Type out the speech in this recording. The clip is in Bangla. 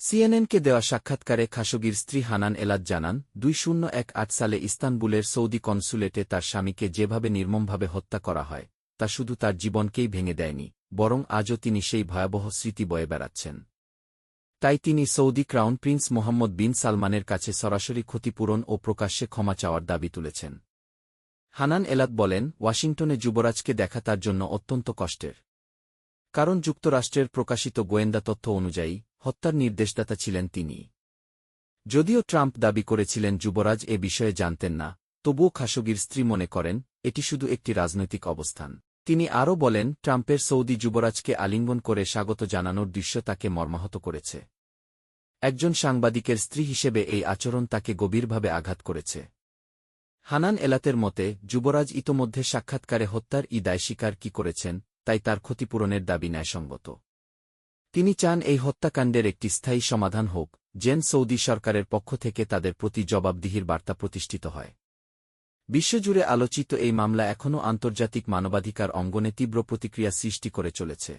সিএনএনকে দেওয়া সাক্ষাৎকারে খাশোগির স্ত্রী হানান এলাদ জানান, দুই শূন্য এক আট সালে ইস্তানবুলের সৌদি কনসুলেটে তার স্বামীকে যেভাবে নির্মমভাবে হত্যা করা হয়, তা শুধু তার জীবনকেই ভেঙে দেয়নি, বরং আজও তিনি সেই ভয়াবহ স্মৃতি বয়ে বেড়াচ্ছেন। তাই তিনি Saudi crown prince Mohammed bin সালমানের কাছে সরাসরি ক্ষতিপূরণ ও প্রকাশ্যে ক্ষমা চাওয়ার দাবি তুলেছেন। হানান এলাদ বলেন, ওয়াশিংটনে যুবরাজকে দেখা তার জন্য অত্যন্ত কষ্টের। কারণ যুক্তরাষ্ট্রের প্রকাশিত গোয়েন্দা তথ্য অনুযায়ী, হত্যার নির্দেশদাতা ছিলেন তিনি। যদিও ট্রাম্প দাবি করেছিলেন যুবরাজ এ বিষয়ে জানতেন না, তবুও খাশোগির স্ত্রী মনে করেন, এটি শুধু একটি রাজনৈতিক অবস্থান। তিনি আরও বলেন, ট্রাম্পের সৌদি যুবরাজকে আলিঙ্গন করে স্বাগত জানানোর দৃশ্য তাকে মর্মাহত করেছে। একজন সাংবাদিকের স্ত্রী হিসেবে এই আচরণ তাকে গভীরভাবে আঘাত করেছে। হানান এলাতের মতে, যুবরাজ ইতোমধ্যে সাক্ষাৎকারে হত্যার ই দায় স্বীকার কি করেছেন তাই তার ক্ষতিপূরণের দাবি ন্যায়সঙ্গত। তিনি চান এই হত্যাকাণ্ডের একটি স্থায়ী সমাধান হোক জেন সৌদি সরকারের পক্ষ থেকে তাদের প্রতি জবাবদিহির বার্তা প্রতিষ্ঠিত হয়। বিশ্বজুড়ে আলোচিত এই মামলা এখনও আন্তর্জাতিক মানবাধিকার অঙ্গনে তীব্র প্রতিক্রিয়া সৃষ্টি করে চলেছে।